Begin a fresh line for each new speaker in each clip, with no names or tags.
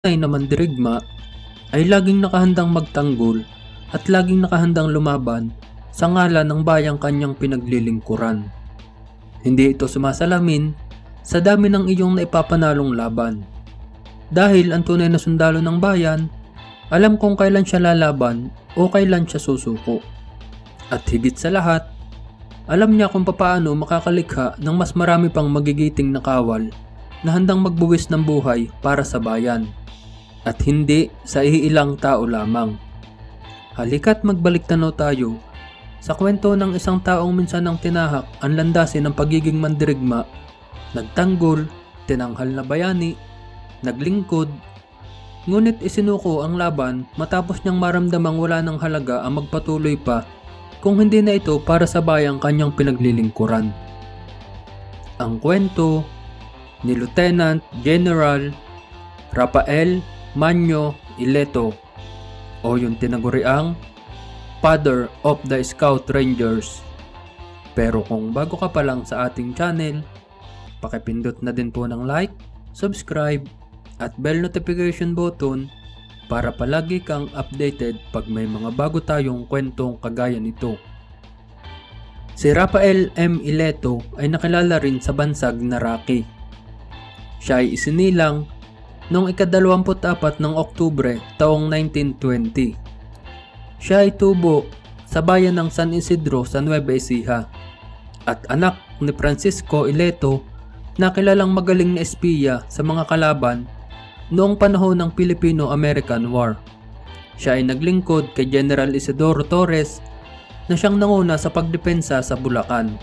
tunay na mandirigma ay laging nakahandang magtanggol at laging nakahandang lumaban sa ngalan ng bayang kanyang pinaglilingkuran. Hindi ito sumasalamin sa dami ng iyong naipapanalong laban. Dahil ang tunay na sundalo ng bayan, alam kung kailan siya lalaban o kailan siya susuko. At higit sa lahat, alam niya kung papaano makakalikha ng mas marami pang magigiting na kawal na handang magbuwis ng buhay para sa bayan at hindi sa iilang tao lamang. Halika't magbalik tanaw tayo sa kwento ng isang taong minsan ang tinahak ang landasin ng pagiging mandirigma, nagtanggol, tinanghal na bayani, naglingkod, ngunit isinuko ang laban matapos niyang maramdamang wala ng halaga ang magpatuloy pa kung hindi na ito para sa bayang kanyang pinaglilingkuran. Ang kwento ni Lieutenant General Rafael Manyo Ileto o yung tinaguriang Father of the Scout Rangers. Pero kung bago ka pa lang sa ating channel, pakipindot na din po ng like, subscribe, at bell notification button para palagi kang updated pag may mga bago tayong kwentong kagaya nito. Si Rafael M. Ileto ay nakilala rin sa bansag na Rocky. Siya ay isinilang noong ikadalawamput-apat ng Oktubre taong 1920. Siya ay tubo sa bayan ng San Isidro sa Nueva Ecija at anak ni Francisco Ileto na kilalang magaling na espiya sa mga kalaban noong panahon ng Filipino-American War. Siya ay naglingkod kay General Isidoro Torres na siyang nanguna sa pagdepensa sa Bulacan.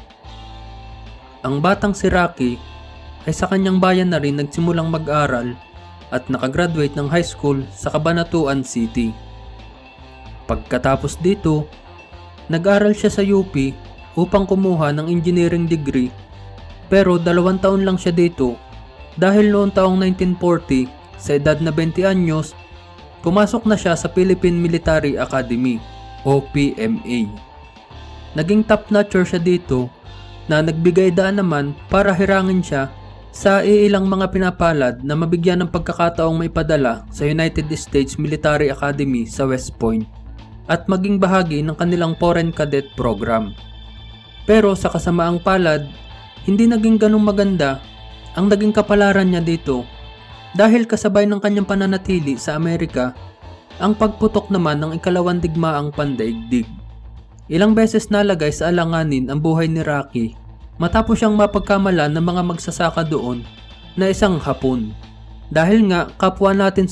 Ang batang si Rocky ay sa kanyang bayan na rin nagsimulang mag-aral at nakagraduate ng high school sa Cabanatuan City. Pagkatapos dito, nag-aral siya sa UP upang kumuha ng engineering degree pero dalawang taon lang siya dito dahil noong taong 1940 sa edad na 20 anyos, pumasok na siya sa Philippine Military Academy o PMA. Naging top-notcher siya dito na nagbigay daan naman para hirangin siya sa iilang mga pinapalad na mabigyan ng pagkakataong may padala sa United States Military Academy sa West Point at maging bahagi ng kanilang foreign cadet program. Pero sa kasamaang palad, hindi naging ganong maganda ang naging kapalaran niya dito dahil kasabay ng kanyang pananatili sa Amerika ang pagputok naman ng ikalawang digmaang pandaigdig. Ilang beses nalagay sa alanganin ang buhay ni Rocky matapos siyang mapagkamalan ng mga magsasaka doon na isang hapon. Dahil nga kapwa natin